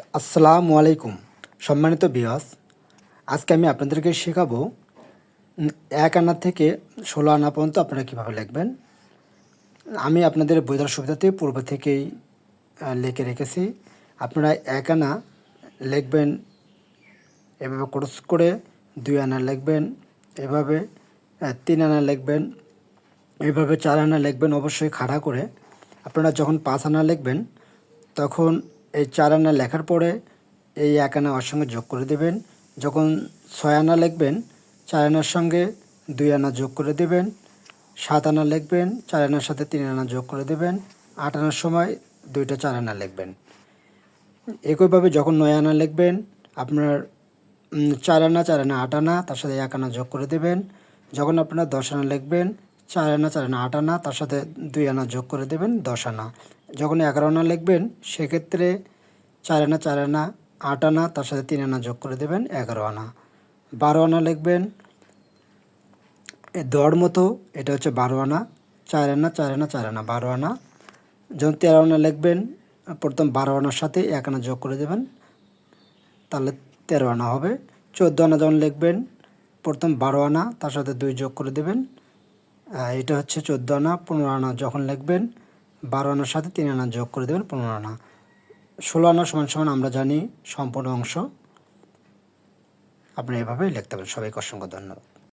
আসসালামু আলাইকুম, সম্মানিত বিয়াস আজকে আমি আপনাদেরকে শেখাবো এক আনা থেকে ষোলো আনা পর্যন্ত আপনারা কীভাবে লিখবেন। আমি আপনাদের বোঝার সুবিধাতে পূর্ব থেকেই লিখে রেখেছি। আপনারা এক আনা লিখবেন, এভাবে ক্রস করে দুই আনা লিখবেন, এভাবে তিন আনা লিখবেন, এভাবে চার আনা লিখবেন, অবশ্যই খাড়া করে। আপনারা যখন পাঁচ আনা লিখবেন, তখন এই চার আনা লেখার পরে এই এক আনা ওর সঙ্গে যোগ করে দেবেন। যখন ছয় আনা লিখবেন, চার আনার সঙ্গে দুই আনা যোগ করে দেবেন। সাত আনা লিখবেন, চার আনার সাথে তিন আনা যোগ করে দেবেন। আট আনার সময় দুইটা চার আনা লিখবেন। একইভাবে যখন নয় আনা লিখবেন, আপনার চার আনা চার আনা, আট আনা, তার সাথে এক আনা যোগ করে দেবেন। যখন আপনারা দশ আনা লিখবেন, চার আনা চার আনা, আট আনা, তার সাথে দুই আনা যোগ করে দেবেন, দশ আনা। যখন এগারো আনা লিখবেন, সেক্ষেত্রে চার আনা চার আনা, আট আনা, তার সাথে তিন আনা যোগ করে দেবেন এগারো আনা। বারো আনা লিখবেন দর মতো, এটা হচ্ছে বারো আনা, চার আনা চার আনা চার আনা, বারো আনা। যখন তেরো আনা লিখবেন, প্রথম বারো আনার সাথে এক আনা যোগ করে দেবেন, তাহলে তেরো আনা হবে। চোদ্দ আনা যখন লিখবেন, প্রথম বারো আনা, তার সাথে দুই যোগ করে দেবেন এটা হচ্ছে চোদ্দ আনা, পনেরো আনা যখন লিখবেন বারো আনার সাথে তিন আনা যোগ করে দেবেন, পনেরো আনা। ষোলো আনা সমান সমান আমরা জানি সম্পূর্ণ অংশ। আপনি এভাবেই লিখতে পারেন। সবাইকে অসংখ্য ধন্যবাদ।